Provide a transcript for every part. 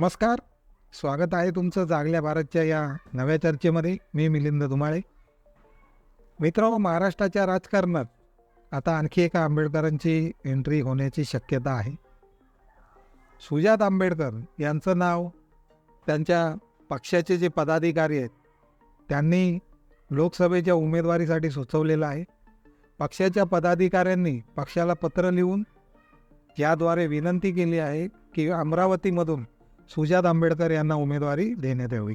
नमस्कार. स्वागत आहे तुमचं जागल्या भारतच्या या नव्या चर्चेमध्ये. मी मिलिंद धुमाळे मित्र महाराष्ट्राच्या राजकारणात आता आणखी एका आंबेडकरांची एंट्री होण्याची शक्यता आहे. सुजात आंबेडकर यांचं नाव त्यांच्या पक्षाचे जे पदाधिकारी आहेत त्यांनी लोकसभेच्या उमेदवारीसाठी सुचवलेलं आहे. पक्षाच्या पदाधिकाऱ्यांनी पक्षाला पत्र लिहून याद्वारे विनंती केली आहे की अमरावतीमधून सुजात आंबेडकर यांना उमेदवारी देण्यात यावी.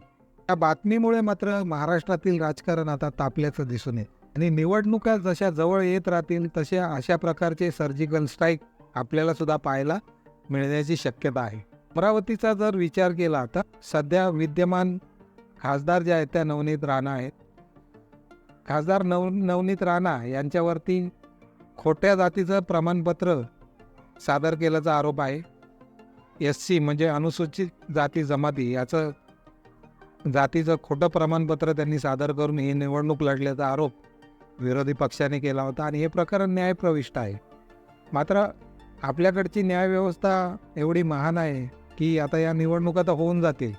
या बातमीमुळे मात्र महाराष्ट्रातील राजकारण आता तापल्याचं दिसून येत. आणि निवडणुका जशा जवळ येत राहतील तशा अशा प्रकारचे सर्जिकल स्ट्राईक आपल्याला सुद्धा पाहायला मिळण्याची शक्यता आहे. अमरावतीचा जर विचार केला तर सध्या विद्यमान खासदार ज्या आहेत त्या नवनीत राणा आहेत. खासदार नव नवनीत राणा यांच्यावरती खोट्या जातीचं प्रमाणपत्र सादर केल्याचा आरोप आहे. एस सी म्हणजे अनुसूचित जाती जमाती याचं जातीचं खोटं प्रमाणपत्र त्यांनी सादर करून ही निवडणूक लढल्याचा आरोप विरोधी पक्षाने केला होता आणि हे प्रकरण न्यायप्रविष्ट आहे. मात्र आपल्याकडची न्यायव्यवस्था एवढी महान आहे की आता या निवडणुका तर होऊन जातील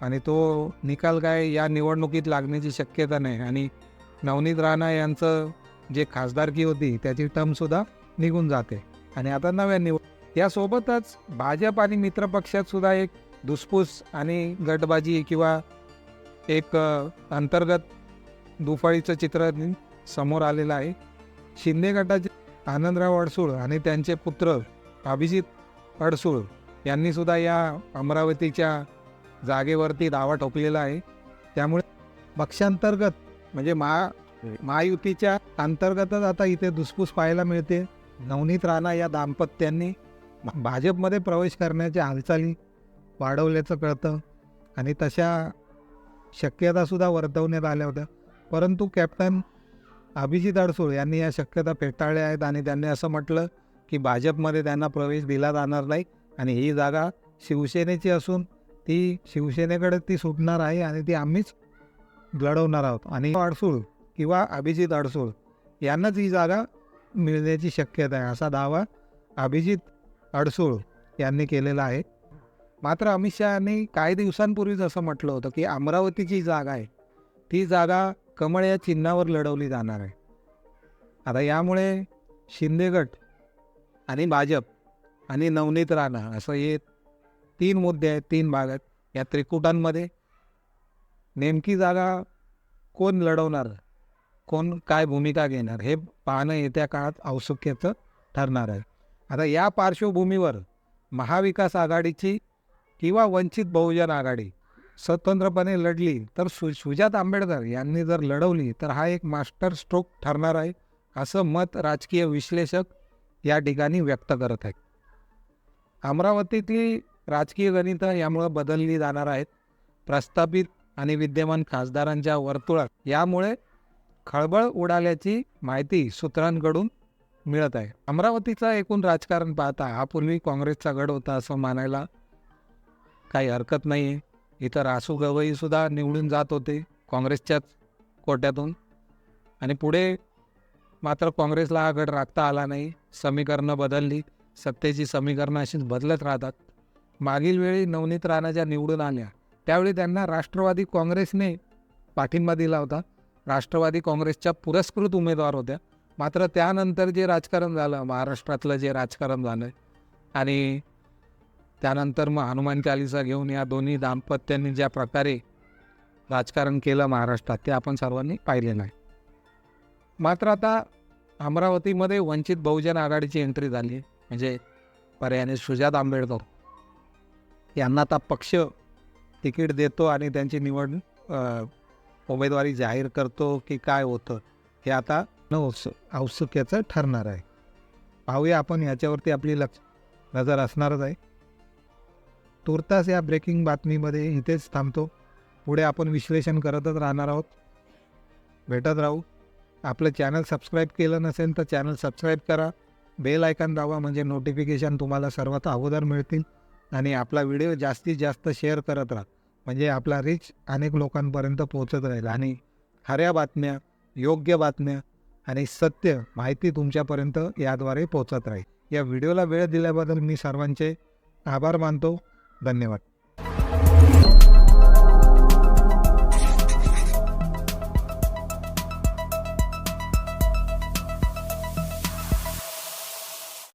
आणि तो निकाल काय या निवडणुकीत लागण्याची शक्यता नाही आणि नवनीत राणा यांचं जे खासदारकी होती त्याची टर्मसुद्धा निघून जाते आणि आता नव्या निवड यासोबतच भाजप आणि मित्रपक्षात सुद्धा एक धुसफूस आणि गटबाजी किंवा एक अंतर्गत दुफाळीचं चित्र समोर आलेलं आहे. शिंदे गटाचे आनंदराव अडसूळ आणि त्यांचे पुत्र अभिजित अडसूळ यांनीसुद्धा या अमरावतीच्या जागेवरती दावा ठोकलेला आहे. त्यामुळे पक्षांतर्गत म्हणजे महा महायुतीच्या अंतर्गतच आता इथे धुसफूस पाहायला मिळते. नवनीत राणा या दाम्पत्यांनी भाजपमध्ये प्रवेश करण्याच्या हालचाली वाढवल्याचं कळतं आणि तशा शक्यतासुद्धा वर्तवण्यात आल्या होत्या. परंतु कॅप्टन अभिजित अडसूळ यांनी या शक्यता फेटाळल्या आहेत आणि त्यांनी असं म्हटलं की भाजपमध्ये त्यांना प्रवेश दिला जाणार नाही आणि ही जागा शिवसेनेची असून ती शिवसेनेकडे ती सुटणार आहे आणि ती आम्हीच लढवणार आहोत. आणि अडसूळ किंवा अभिजित अडसूळ यांनाच ही जागा मिळण्याची शक्यता आहे असा दावा अभिजित अडसूळ यांनी केलेला आहे. मात्र अमित शहानी काही दिवसांपूर्वीच असं म्हटलं होतं की अमरावतीची जागा आहे. ती जागा कमळ या चिन्हावर लढवली जाणार आहे. आता यामुळे शिंदे गट आणि भाजप आणि नवनीत राणा असं हे तीन मुद्दे आहेत तीन भाग आहेत. या त्रिकुटांमध्ये नेमकी जागा कोण लढवणार? कोण काय भूमिका घेणार? हे पाहणं येत्या काळात औत्सुक्याचं ठरणार आहे. आता या पार्श्वभूमीवर महाविकास आघाडीची किंवा वंचित बहुजन आघाडी स्वतंत्रपणे लढली तर सु सुजात आंबेडकर यांनी जर लढवली तर हा एक मास्टर स्ट्रोक ठरणार आहे असं मत राजकीय विश्लेषक या ठिकाणी व्यक्त करत आहेत. अमरावतीतली राजकीय गणितं यामुळं बदलली जाणार आहेत. प्रस्थापित आणि विद्यमान खासदारांच्या वर्तुळात यामुळे खळबळ उडाल्याची माहिती सूत्रांकडून मिळत आहे. अमरावतीचा एकूण राजकारण पाहता हा पूर्वी काँग्रेसचा गड होता असं मानायला काही हरकत नाही आहे इथं रासू गवईसुद्धा निवडून जात होते काँग्रेसच्याच कोट्यातून. आणि पुढे मात्र काँग्रेसला हा गड राखता आला नाही. समीकरणं बदलली. सत्तेची समीकरणं अशीच बदलत राहतात. मागील वेळी नवनीत राणा ज्या निवडून आल्या त्यावेळी त्यांना राष्ट्रवादी काँग्रेसने पाठिंबा दिला होता. राष्ट्रवादी काँग्रेसच्या पुरस्कृत उमेदवार होत्या. मात्र त्यानंतर जे राजकारण झालं महाराष्ट्रातलं जे राजकारण झालं आणि त्यानंतर मग हनुमान चालिसा घेऊन या दोन्ही दाम्पत्यांनी ज्या प्रकारे राजकारण केलं महाराष्ट्रात ते आपण सर्वांनी पाहिले नाही. मात्र आता अमरावतीमध्ये वंचित बहुजन आघाडीची एंट्री झाली म्हणजे पर्यायाने सुजात आंबेडकर यांना आता पक्ष तिकीट देतो आणि त्यांची निवड उमेदवारी जाहीर करतो की काय होतं हे आता असणं औत्सु औत्सुक्याचं ठरणार आहे. पाहूया आपण याच्यावरती आपली लक्ष नजर असणारच आहे. तुर्तास या ब्रेकिंग बातमीमध्ये इथेच थांबतो. पुढे आपण विश्लेषण करतच राहणार आहोत. भेटत राहू. आपलं चॅनल सबस्क्राईब केलं नसेल तर चॅनल सबस्क्राईब करा. बेल आयकॉन दाबा म्हणजे नोटिफिकेशन तुम्हाला सर्वात अगोदर मिळतील. आणि आपला व्हिडिओ जास्तीत जास्त शेअर करत राहा. म्हणजे आपला रीच अनेक लोकांपर्यंत पोहोचत राहील. आणि खऱ्या बातम्या योग्य बातम्या आणि सत्य माहिती तुमच्यापर्यंत याद्वारे पोहोचत राहील. या व्हिडिओला वेळ दिल्याबद्दल मी सर्वांचे आभार मानतो. धन्यवाद.